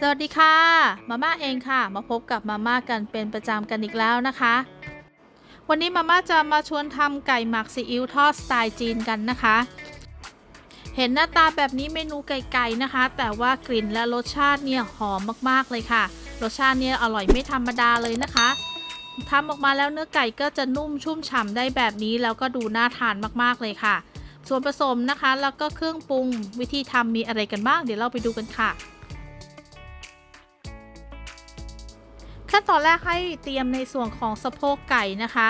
สวัสดีค่ะ มาม่าเองค่ะ มาพบกับมาม่ากันเป็นประจำกันอีกแล้วนะคะ วันนี้มาม่าจะมาชวนทำไก่หมักซีอิ๊วทอดสไตล์จีนกันนะคะ เห็นหน้าตาแบบนี้เมนูไก่ๆนะคะ แต่ว่ากลิ่นและรสชาติเนี่ยหอมมากๆเลยค่ะ รสชาติเนี่ยอร่อยไม่ธรรมดาเลยนะคะทำออกมาแล้วเนื้อไก่ก็จะนุ่มชุ่มฉ่ำได้แบบนี้แล้วก็ดูน่าทานมากๆเลยค่ะ ส่วนผสมนะคะ แล้วก็เครื่องปรุงวิธีทำมีอะไรกันบ้าง เดี๋ยวเราไปดูกันค่ะ ขั้นตอนแรกให้เตรียมในส่วนของสะโพกไก่นะคะ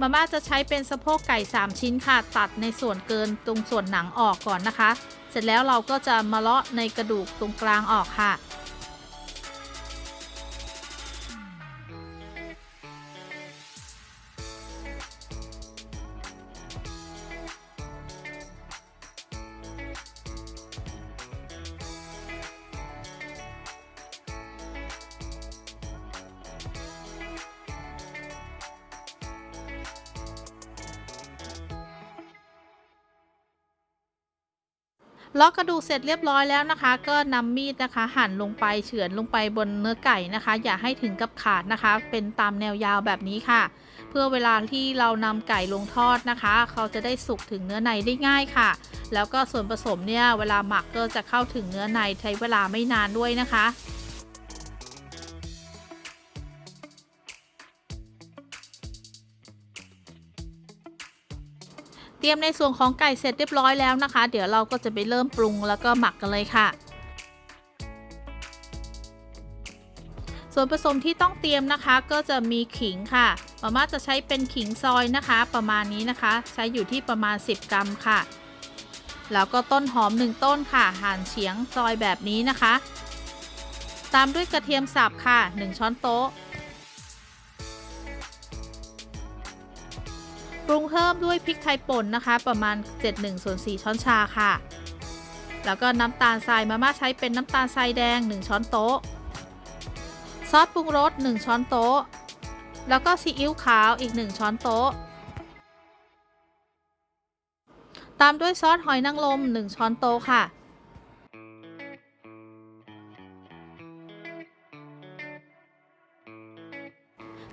มาม่าจะใช้เป็นสะโพกไก่ 3 ชิ้นค่ะ ตัดในส่วนเกินตรงส่วนหนังออกก่อนนะคะ เสร็จแล้วเราก็จะมาเลาะในกระดูกตรงกลางออกค่ะ ล็อกระดูกเสร็จเรียบร้อยแล้วนะคะ ก็นำมีดนะคะ หั่นลงไปเฉือนลงไปบนเนื้อไก่นะคะ อย่าให้ถึงกับขาดนะคะ เป็นตามแนวยาวแบบนี้ค่ะ เพื่อเวลาที่เรานำไก่ลงทอดนะคะ เขาจะได้สุกถึงเนื้อในได้ง่ายค่ะ แล้วก็ส่วนผสมเนี่ยเวลาหมักก็จะเข้าถึงเนื้อในใช้เวลาไม่นานด้วยนะคะ เตรียมในส่วนของไก่เสร็จเรียบร้อยแล้วนะคะ เดี๋ยวเราก็จะไปเริ่มปรุงแล้วก็หมักกันเลยค่ะ ส่วนผสมที่ต้องเตรียมนะคะก็จะมีขิงค่ะมาม่าจะใช้เป็นขิงซอยนะคะ ประมาณนี้นะคะ ใช้อยู่ที่ประมาณ 10 กรัมค่ะ แล้วก็ต้นหอม 1 ต้นค่ะหั่นเฉียงซอยแบบนี้นะคะ ตามด้วยกระเทียมสับค่ะ 1 ช้อนโต๊ะ ปรุงเพิ่มด้วยพริกไทยป่นนะคะ ประมาณ 71ส่วน4ช้อนชาค่ะ แล้วก็น้ำตาลทรายมาม่าใช้เป็นน้ำตาลทรายแดง 1 ช้อนโต๊ะ ซอสปรุงรส 1 ช้อนโต๊ะ แล้วก็ซีอิ๊วขาวอีก 1 ช้อนโต๊ะ ตามด้วยซอสหอยนางรม1 ช้อนโต๊ะค่ะ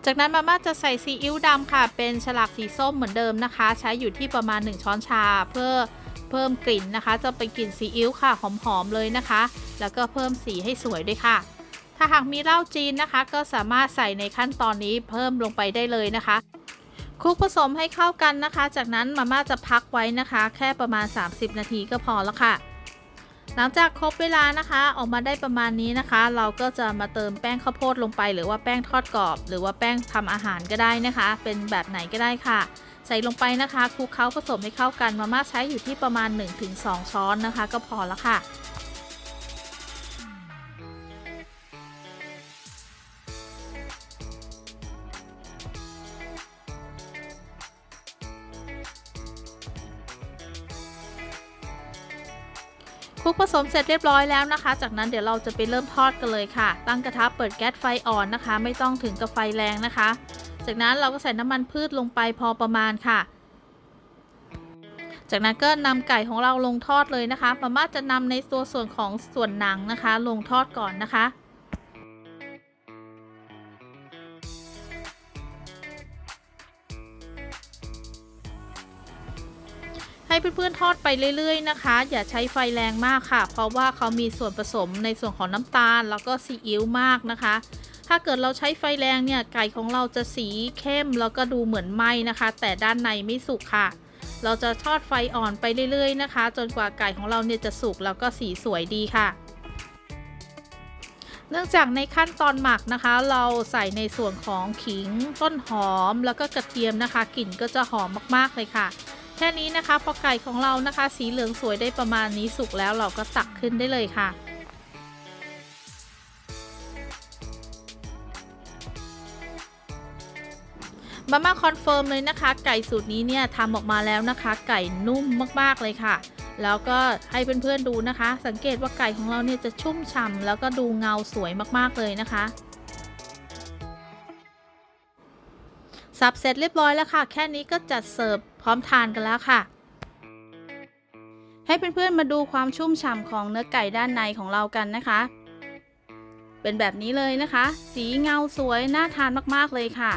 จากนั้นมาม่าจะใส่ซีอิ๊วดำค่ะ เป็นฉลากสีส้มเหมือนเดิมนะคะ ใช้อยู่ที่ประมาณ 1 ช้อนชา เพื่อเพิ่มกลิ่นนะคะ จะเป็นกลิ่นซีอิ๊วค่ะหอมๆเลยนะคะ แล้วก็เพิ่มสีให้สวยด้วยค่ะ ถ้าหากมีเหล้าจีนนะคะ ก็สามารถใส่ในขั้นตอนนี้เพิ่มลงไปได้เลยนะคะคลุกผสมให้เข้ากันนะคะ จากนั้นมาม่าจะพักไว้นะคะ แค่ประมาณ 30 นาทีก็พอแล้วค่ะ หลังจากครบเวลานะคะออกมาได้ประมาณนี้นะคะ เราก็จะมาเติมแป้งข้าวโพดลงไป หรือว่าแป้งทอดกรอบ หรือว่าแป้งทำอาหารก็ได้นะคะ เป็นแบบไหนก็ได้ค่ะ ใส่ลงไปนะคะคลุกเคล้าผสมให้เข้ากันมาม่าใช้อยู่ที่ประมาณ 1-2 ช้อนนะคะ ก็พอแล้วค่ะ คลุกผสมเสร็จเรียบร้อยแล้วนะคะ จากนั้นเดี๋ยวเราจะไปเริ่มทอดกันเลยค่ะ ตั้งกระทะเปิดแก๊สไฟอ่อนนะคะ ไม่ต้องถึงกับไฟแรงนะคะ จากนั้นเราก็ใส่น้ำมันพืชลงไปพอประมาณค่ะ จากนั้นก็นำไก่ของเราลงทอดเลยนะคะมาม่าจะนำในตัวส่วนของส่วนหนังนะคะ ลงทอดก่อนนะคะ เพื่อนๆทอดไปเรื่อยๆนะคะ อย่าใช้ไฟแรงมากค่ะ เพราะว่าเขามีส่วนผสมในส่วนของน้ำตาล แล้วก็ซีอิ๊วมากนะคะ ถ้าเกิดเราใช้ไฟแรงเนี่ยไก่ของเราจะสีเข้มแล้วก็ดูเหมือนไหมนะคะ แต่ด้านในไม่สุกค่ะ เราจะทอดไฟอ่อนไปเรื่อยๆนะคะ จนกว่าไก่ของเราเนี่ยจะสุกแล้วก็สีสวยดีค่ะเนื่องจากในขั้นตอนหมักนะคะ เราใส่ในส่วนของขิงต้นหอมแล้วก็กระเทียมนะคะกลิ่นก็จะหอมมากๆเลยค่ะ แค่นี้นะคะ พอไก่ของเรานะคะ สีเหลืองสวยได้ประมาณนี้สุกแล้วเราก็ตักขึ้นได้เลยค่ะมาม่าคอนเฟิร์มเลยนะคะ ไก่สูตรนี้เนี่ยทำออกมาแล้วนะคะ ไก่นุ่มมากๆเลยค่ะ แล้วก็ให้เพื่อนๆดูนะคะ สังเกตว่าไก่ของเราเนี่ยจะชุ่มฉ่ำแล้วก็ดูเงาสวยมากๆเลยนะคะ สับเสร็จเรียบร้อยแล้วค่ะ แค่นี้ก็จัดเสิร์ฟพร้อมทานกันแล้วค่ะ ให้เพื่อนๆมาดูความชุ่มฉ่ำของเนื้อไก่ด้านในของเรากันนะคะ เป็นแบบนี้เลยนะคะ สีเงาสวยน่าทานมากๆเลยค่ะ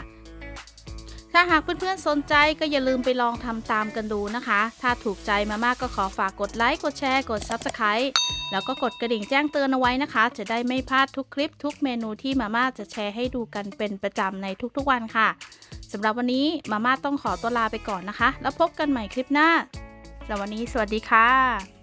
ถ้าหากเพื่อนๆสนใจก็อย่าลืมไปลองทำตามกันดูนะคะ ถ้าถูกใจมามากก็ขอฝากกดไลค์กดแชร์กด Subscribe แล้วก็กดกระดิ่งแจ้งเตือนเอาไว้นะคะ จะได้ไม่พลาดทุกคลิปทุกเมนูที่มาม่าจะแชร์ให้ดูกันเป็นประจำในทุกๆวันค่ะ สำหรับวันนี้มาม่าต้องขอตัวลาไปก่อนนะคะ แล้วพบกันใหม่คลิปหน้าสำหรับวันนี้สวัสดีค่ะ